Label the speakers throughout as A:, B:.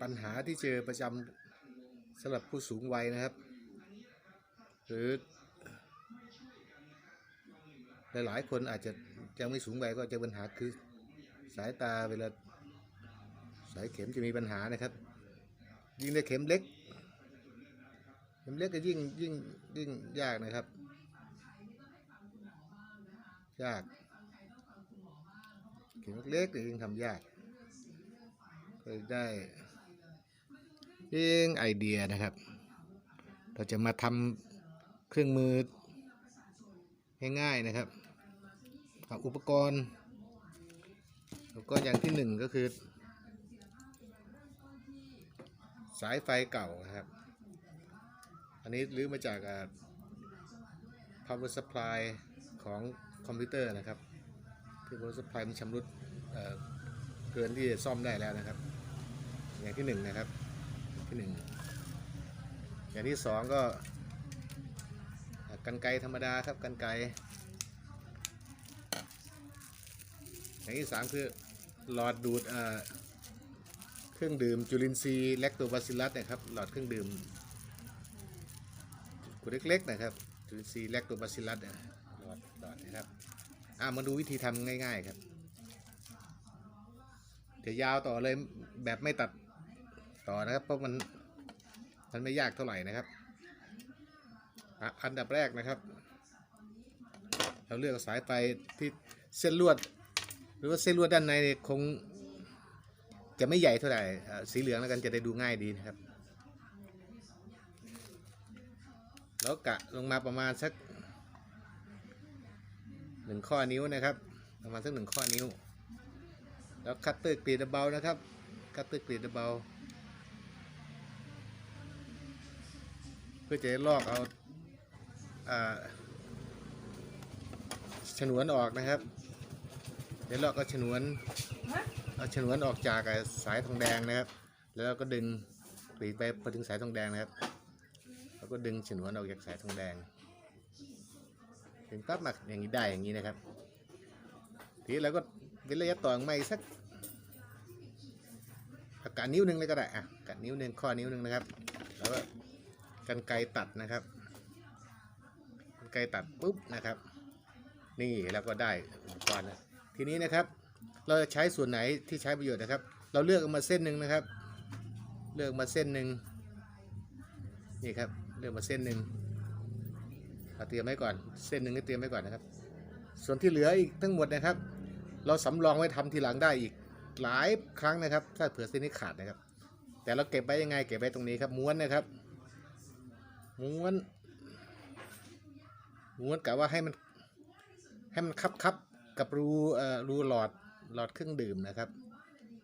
A: ปัญหาที่เจอประจำสำหรับผู้สูงวัยนะครับ หรือ หลายๆ คนอาจจะยังไม่สูงวัยก็จอปัญหาคือสายตาเวลาสายเข็มจะมีปัญหานะครับ ยิ่งได้เข็มเล็ก เข็มเล็กก็ยิ่งยิ่งยิ่งยากนะครับยากเข็มเล็กๆก็ยิ่งทำยากก็ได้ เองไอเดียนะครับ เราจะมาทำเครื่องมือง่ายๆนะครับเอาอุปกรณ์อุปกรณ์อย่างที่หนึ่งก็คือ สายไฟเก่านะครับ อันนี้รื้อมาจาก power supply ของคอมพิวเตอร์นะครับ ที่ power supply มันชำรุดเอ่อเกินที่จะซ่อมได้แล้วนะครับ อย่างที่หนึ่งนะครับ ที่หนึ่งอย่างที่สองก็กันไกธรรมดาครับกันไกอย่างที่สามคือหลอดดูดเครื่องดื่มจุลินทรีย์แลคโตบาซิลัสนะครับหลอดเครื่องดื่มขวดเล็กๆนะครับจุลินทรีย์แลคโตบาซิลัสเรียหลอดหลอดนะครับอ่ามาดูวิธีทำง่าย ๆ ครับจะยาวต่อเลยแบบไม่ตัด ต่อนะครับเพราะมันมันไม่ยากเท่าไหร่นะครับอะอันดับแรกนะครับ เราเลือกสายไฟที่เส้นลวด หรือว่าเส้นลวดด้านในคงจะไม่ใหญ่เท่าไหร่อ่าสีเหลืองแล้วกันจะได้ดูง่ายดีนะครับ แล้วกะลงมาประมาณสักหนึ่งข้อนิ้วนะครับประมาณสักหนึ่งข้อนิ้ว แล้วคัตเตอร์กรีดเบานะครับ คัตเตอร์กรีดเบาๆเพื่อจะลอกเอาฉนวนออกนะครับ เดี๋ยวลอกเอาฉนวนเอาฉนวนออกจากสายทองแดงนะครับ แล้วก็ดึงกรีดไปพอถึงสายทองแดงนะครับแล้วก็ดึงฉนวนออกจากสายทองแดง ถึงปั๊บมาอย่างนี้ได้อย่างนี้นะครับ ทีนี้เราก็เว้นระยะต่ออไม่สักอะกัดนิ้วหนึ่งเลยก็ได้อะกัดนิ้วหนึ่งข้อนิ้วหนึ่งนะครับ แล้วก็ กันไกรตัดนะครับกันไกรตัดปุ๊บนะครับ นี่แล้วก็ได้อุปกรณ์นะทีนี้นะครับ เราจะใช้ส่วนไหนที่ใช้ประโยชน์นะครับ เราเลือกมาเส้นหนึ่งนะครับ เลือกมาเส้นหนึ่งนี่ครับเลือกมาเส้นหนึ่งเตรียมไว้ก่อนเส้นหนึ่งก็เตรียมไว้ก่อนนะครับ ส่วนที่เหลืออีกทั้งหมดนะครับ เราสำรองไว้ทำทีหลังได้อีกหลายครั้งนะครับ ถ้าเผื่อเส้นนี้ขาดนะครับ แต่เราเก็บไว้ยังไงเก็บไว้ตรงนี้ครับม้วนนะครับ ม้วน ม้วนกะว่าให้มัน ให้มันคับคับๆกับรูเอ่อรูหลอดหลอดเครื่องดื่มนะครับ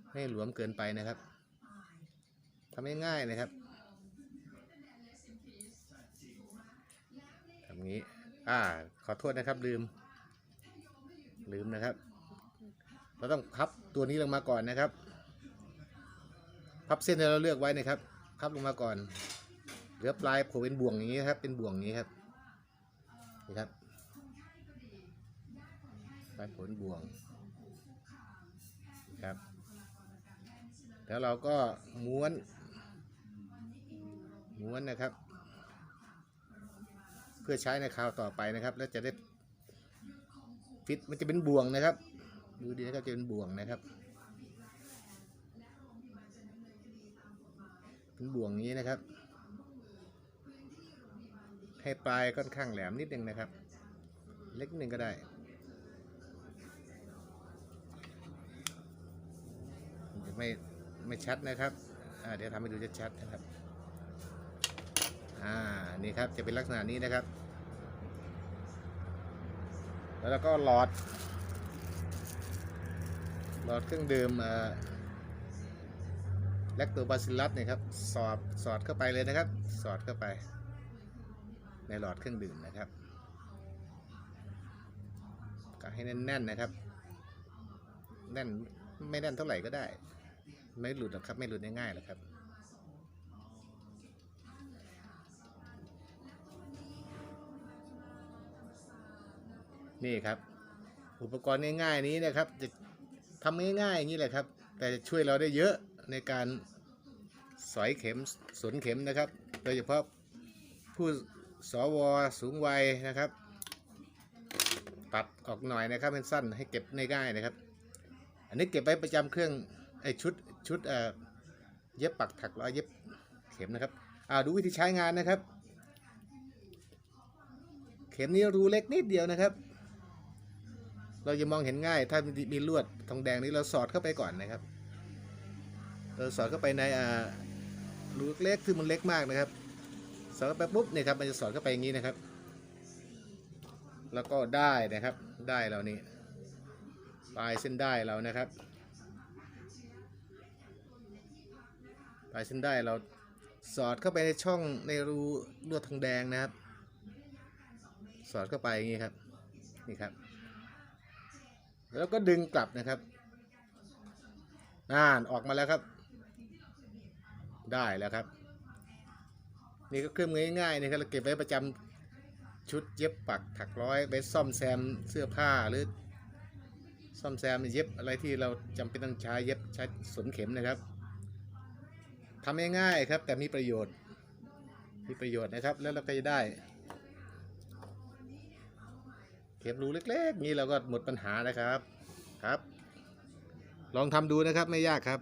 A: ไม่ให้หลวมเกินไปนะครับทำง่ายๆนะครับทำงี้ อ่า ขอโทษนะครับ ลืม ลืมนะครับ เราต้องพับตัวนี้ลงมาก่อนนะครับ พับเส้นที่เราเลือกไว้นะครับ พับลงมาก่อน เหลือปลายโผล่เป็นบ่วงอย่างนี้ครับ เป็นบ่วงอย่างนี้ครับนี่ครับปลายผลบ่วงครับ แล้วเราก็ม้วน ม้วนนะครับ เพื่อใช้ในคราวต่อไปนะครับ แล้วจะได้ฟิตมันจะเป็นบ่วงนะครับ ดูดีนะครับจะเป็นบ่วงนะครับเป็นบ่วงนี้นะครับ ให้ปลายค่อนข้างแหลมนิดนึงนะครับ เล็กนิดนึงก็ได้จะไม่ไม่ชัดนะครับเดี๋ยวทำให้ดูชัดๆนะครับอ่านี่ครับจะเป็นลักษณะนี้นะครับ แล้วเราก็หลอด หลอดเครื่องดื่มแลคโตบาซิลลัสเนี่ยครับสอดสอดเข้าไปเลยนะครับ สอดเข้าไป ในหลอดเครื่องดื่มนะครับก็ให้แน่นๆนะครับ แน่นไม่แน่นเท่าไหร่ก็ได้ ไม่หลุดหรอกครับ ไม่หลุดง่ายๆหรอกครับนี่ครับ อุปกรณ์ง่ายๆนี้นะครับ จะทำง่ายๆอย่างนี้แหละครับ แต่จะช่วยเราได้เยอะในการสอยเข็มสนเข็มนะครับ โดยเฉพาะผู้ สวสูงวัยนะครับ ตัดออกหน่อยนะครับเป็นสั้นให้เก็บในง่ายนะครับ อันนี้เก็บไว้ประจำเครื่องไอชุดชุดเอ่อเย็บปักถักร้อยเย็บเข็มนะครับอ่าดูวิธีใช้งานนะครับ เข็มนี้รูเล็กนิดเดียวนะครับ เราจะมองเห็นง่ายถ้ามีมีลวดทองแดงนี้เราสอดเข้าไปก่อนนะครับเราสอดเข้าไปในอ่ารูเล็กคือมันเล็กมากนะครับ สอดเข้าไปปุ๊บเนี่ยครับมันจะสอดเข้าไปอย่างนี้นะครับ แล้วก็ได้นะครับได้เรานี่ปลายเส้นได้เรานะครับปลายเส้นได้เราสอดเข้าไปในช่องในรูลวดทองแดงนะครับ สอดเข้าไปอย่างนี้ครับนี่ครับ แล้วก็ดึงกลับนะครับน่านออกมาแล้วครับ ได้แล้วครับ นี่ก็เครื่องมือง่ายๆนะครับเราเก็บไว้ประจำชุดเย็บปักถักร้อยไว้ซ่อมแซมเสื้อผ้าหรือซ่อมแซมเย็บอะไรที่เราจำเป็นต้องใช้เย็บใช้สนเข็มนะครับทำง่ายๆครับ แต่มีประโยชน์มีประโยชน์นะครับ แล้วเราก็จะได้ เข็มรูเล็กๆ นี่เราก็หมดปัญหานะครับครับ ลองทำดูนะครับไม่ยากครับ